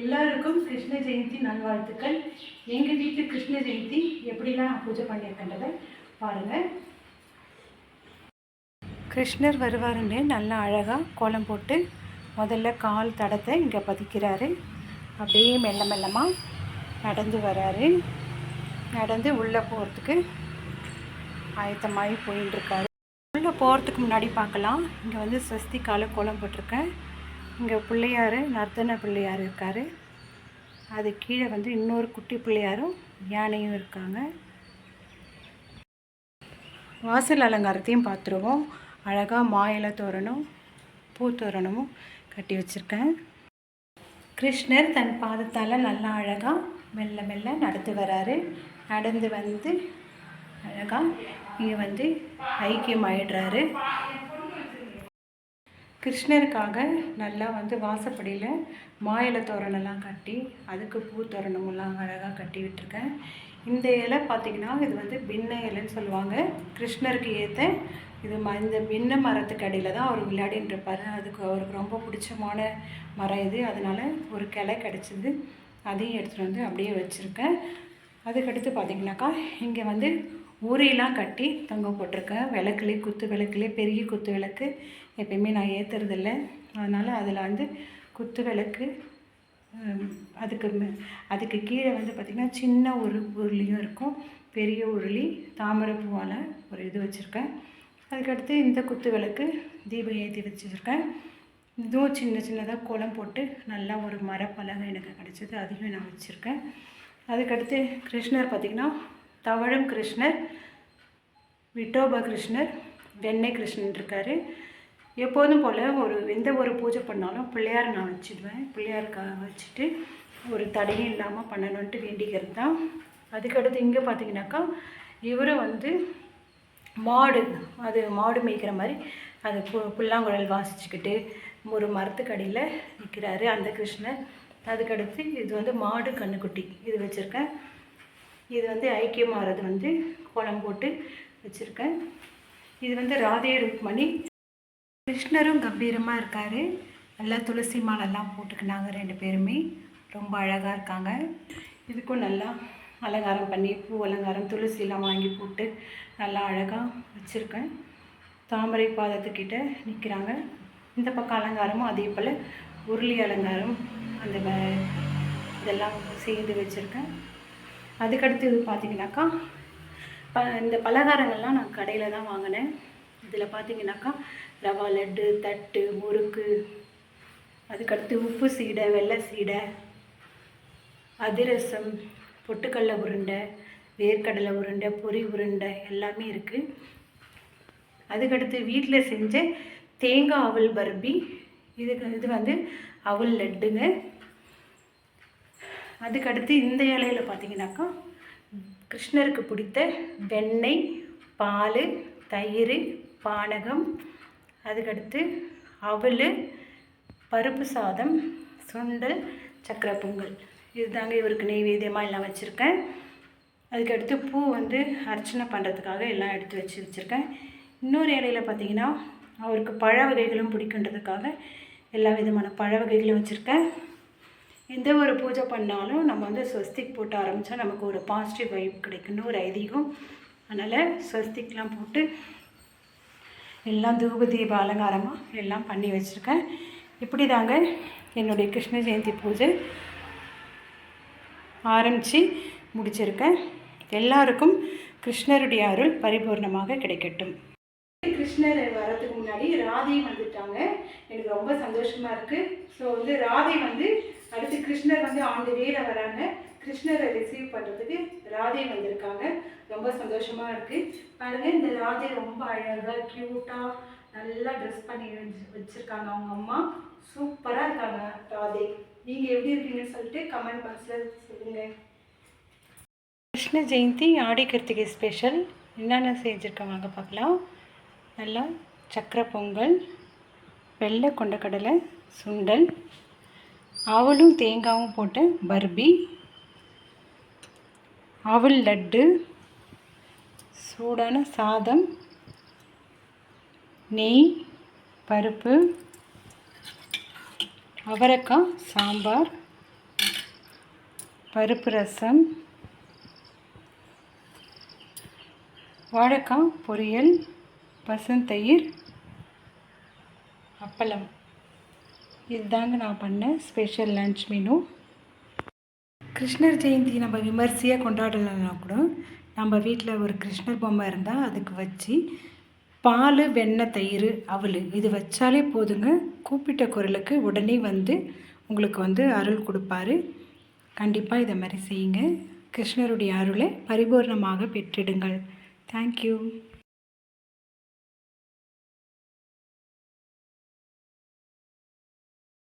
எல்லாருக்கும் கிருஷ்ண ஜெயந்தி நல்வாழ்த்துக்கள். எங்கள் வீட்டு கிருஷ்ண ஜெயந்தி எப்படிலாம் பூஜை பண்ணியிருக்கின்றதை பாருங்கள் கிருஷ்ணர் வருவாருன்னு நல்லா அழகாக கோலம் போட்டு முதல்ல கால் தடத்தை இங்கே பதிக்கிறாரு. அப்படியே மெல்ல மெல்லமாக நடந்து வராரு. நடந்து உள்ளே போகிறதுக்கு ஆயத்தமாகி போயின்னு இருக்காரு உள்ளே போகிறதுக்கு முன்னாடி பார்க்கலாம். இங்கே வந்து ஸ்வஸ்திக்கால கோலம் போட்டிருக்கேன். இங்கே பிள்ளையார் நர்த்தன பிள்ளையார் இருக்கார். அது கீழே வந்து இன்னொரு குட்டி பிள்ளையாரும் யானையும் இருக்காங்க. வாசல் அலங்காரத்தையும் பார்த்துருவோம் அழகாக மாயில தோரணம் பூ தோரணமும் கட்டி வச்சுருக்கேன். கிருஷ்ணர் தன் பாதத்தால் நல்லா அழகாக மெல்ல மெல்ல நடந்து வராரு. நடந்து வந்து அழகாக இங்கே வந்து ஐக்கியம் ஆயிடுறாரு கிருஷ்ணருக்காக நல்லா வந்து வாசப்படியில் மாயிலை தோரணெல்லாம் கட்டி அதுக்கு பூ தோரணமெல்லாம் அழகாக கட்டி விட்டுருக்கேன். இந்த இலை பார்த்திங்கன்னா இது வந்து பின்ன இலைன்னு சொல்லுவாங்க. கிருஷ்ணருக்கு ஏற்ற இது ம இந்த பின்ன மரத்துக்கு அடியில் தான் அவர் விளையாடின்னு இருப்பார் அதுக்கு அவருக்கு ரொம்ப பிடிச்சமான மரம் இது. அதனால் ஒரு கிளை கிடச்சிது. அதையும் எடுத்துகிட்டு வந்து அப்படியே வச்சுருக்கேன். அதுக்கடுத்து பார்த்திங்கனாக்கா இங்கே வந்து ஊரையெல்லாம் கட்டி தொங்க போட்டிருக்கேன் விளக்குலேயே குத்து விளக்குலேயே பெரிய குத்து விளக்கு. எப்பயுமே நான் ஏற்றுறதில்ல அதனால் அதில் வந்து குத்து விளக்கு அதுக்கு அதுக்கு கீழே வந்து பார்த்திங்கன்னா சின்ன ஒரு உருளியும் இருக்கும். பெரிய உருளி தாமரை பூவால் ஒரு இது வச்சுருக்கேன். அதுக்கடுத்து இந்த குத்து விளக்கு தீபம் ஏற்றி வச்சுருக்கேன். இதுவும் சின்ன சின்னதாக கோலம் போட்டு நல்லா ஒரு மரப்பலகை எனக்கு கிடச்சிது. அதையும் நான் வச்சுருக்கேன். அதுக்கடுத்து கிருஷ்ணர் பார்த்திங்கன்னா தவழும் கிருஷ்ணர் விட்டோப கிருஷ்ணர் வெண்ணெய் கிருஷ்ணன் இருக்கார். எப்போதும் போல் ஒரு எந்த ஒரு பூஜை பண்ணாலும் பிள்ளையார் நான் வச்சுடுவேன் பிள்ளையாருக்காக வச்சுட்டு ஒரு தடையும் இல்லாமல் பண்ணணுன்ட்டு வேண்டிக்கிறது தான். அதுக்கடுத்து இங்கே பார்த்தீங்கன்னாக்கா இவரும் வந்து மாடு அது மாடு மேய்க்கிற மாதிரி அது பு புல்லாங்குழல் வாசிச்சுக்கிட்டு ஒரு மரத்துக்கடியில் நிற்கிறாரு அந்த கிருஷ்ணர். அதுக்கடுத்து இது வந்து மாடு கண்ணுக்குட்டி இது வச்சுருக்கேன். இது வந்து ஐக்கியமாகிறது வந்து கோலம் போட்டு வச்சுருக்கேன். இது வந்து ராதே ருக்மணி. கிருஷ்ணரும் கம்பீரமாக இருக்கார். நல்லா துளசி மாலெல்லாம் போட்டுக்கினாங்க ரெண்டு பேருமே. ரொம்ப அழகாக இருக்காங்க. இதுக்கும் நல்லா அலங்காரம் பண்ணி பூ அலங்காரம் துளசிலாம் வாங்கி போட்டு நல்லா அழகாக வச்சுருக்கேன். தாமரை பாதத்துக்கிட்ட நிற்கிறாங்க இந்த பக்கம் அலங்காரமும் அதே போல் உருளி அலங்காரம் அந்த இதெல்லாம் சேர்ந்து வச்சுருக்கேன். அதுக்கடுத்து இது பார்த்தீங்கன்னாக்கா ப இந்த பலகாரங்கள்லாம் நான் கடையில் தான் வாங்கினேன். இதில் பார்த்தீங்கன்னாக்கா ரவா லட்டு தட்டு முறுக்கு அதுக்கடுத்து உப்பு சீடை வெள்ளை சீடை அதிரசம் பொட்டுக்கடலை உருண்டை வேர்க்கடலை உருண்டை பொரி உருண்டை எல்லாமே இருக்குது அதுக்கடுத்து வீட்டில் செஞ்ச தேங்காய் அவல் பர்பி. இதுக்கு இது வந்து அவல் லட்டுங்க. அதுக்கடுத்து இந்த இலையில பார்த்தீங்கன்னாக்கா கிருஷ்ணருக்கு பிடித்த வெண்ணெய் பால் தயிர் பானகம் அதுக்கடுத்து அவல் பருப்பு சாதம் சுண்டல் சக்கரை பொங்கல். இதுதாங்க இவருக்கு நெய்வேத்தியமாக எல்லாம் வச்சுருக்கேன். அதுக்கடுத்து பூ வந்து அர்ச்சனை பண்ணுறதுக்காக எல்லாம் எடுத்து வச்சு வச்சுருக்கேன். இன்னொரு இலையில பார்த்தீங்கன்னா அவருக்கு பழ வகைகளும் பிடிக்குன்றதுக்காக எல்லா விதமான பழ வகைகளும் வச்சுருக்கேன். எந்த ஒரு பூஜை பண்ணாலும் நம்ம வந்து ஸ்வஸ்திக் போட்டு ஆரம்பித்தா நமக்கு ஒரு பாசிட்டிவ் வைப் கிடைக்குன்னு ஒரு ஐதீகம். அதனால் ஸ்வஸ்திக்லாம் போட்டு எல்லாம் தூப தீப அலங்காரமாக எல்லாம் பண்ணி வச்சுருக்கேன். இப்படி தாங்க என்னுடைய கிருஷ்ண ஜெயந்தி பூஜை ஆரம்பித்து முடிச்சிருக்கேன். எல்லாருக்கும் கிருஷ்ணருடைய அருள் பரிபூர்ணமாக கிடைக்கட்டும். கிருஷ்ணர் வரதுக்கு முன்னாடி ராதை வந்துட்டாங்க. எனக்கு ரொம்ப சந்தோஷமாக இருக்குது ஸோ வந்து ராதை வந்து அடுத்து கிருஷ்ணர் வந்து ஆண்டு வேற வராங்க. கிருஷ்ணரை ரிசீவ் பண்ணுறதுக்கு ராதே வந்திருக்காங்க. ரொம்ப சந்தோஷமாக இருக்குது பாருங்கள் இந்த ராதே ரொம்ப அழகாக க்யூட்டாக நல்லா ட்ரெஸ் பண்ணி வச்சுருக்காங்க அவங்க அம்மா. சூப்பராக இருக்காங்க ராதே. நீங்கள் எப்படி இருக்கீங்கன்னு சொல்லிட்டு கமெண்ட் பாக்ஸில் சொல்லுங்க. கிருஷ்ண ஜெயந்தி ஆடி கிருத்திகை ஸ்பெஷல் என்னென்ன செஞ்சுருக்காங்க பார்க்கலாம். நல்லா சக்கரை பொங்கல் வெள்ளை கொண்டக்கடலை சுண்டல் அவலும் தேங்காவும் போட்டு பர்பி அவல் லட்டு சூடான சாதம் நெய் பருப்பு அவரைக்காய் சாம்பார் பருப்பு ரசம் வாழைக்காய் பொரியல் பசுந்தயிர் அப்பளம். இதுதாங்க நான் பண்ண ஸ்பெஷல் லன்ச் மெனு கிருஷ்ணர் ஜெயந்தி நம்ம விமர்சையாக கொண்டாடலைன்னா கூட நம்ம வீட்டில் ஒரு கிருஷ்ணர் பொம்மை இருந்தால் அதுக்கு வச்சு பால் வெண்ணெய் தயிர் அவல் இது வச்சாலே போதுங்க. கூப்பிட்ட குரலுக்கு உடனே வந்து உங்களுக்கு வந்து அருள் கொடுப்பாரு. கண்டிப்பாக இதை மாதிரி செய்யுங்க. கிருஷ்ணருடைய அருளை பரிபூர்ணமாக பெற்றிடுங்கள். தேங்க்யூ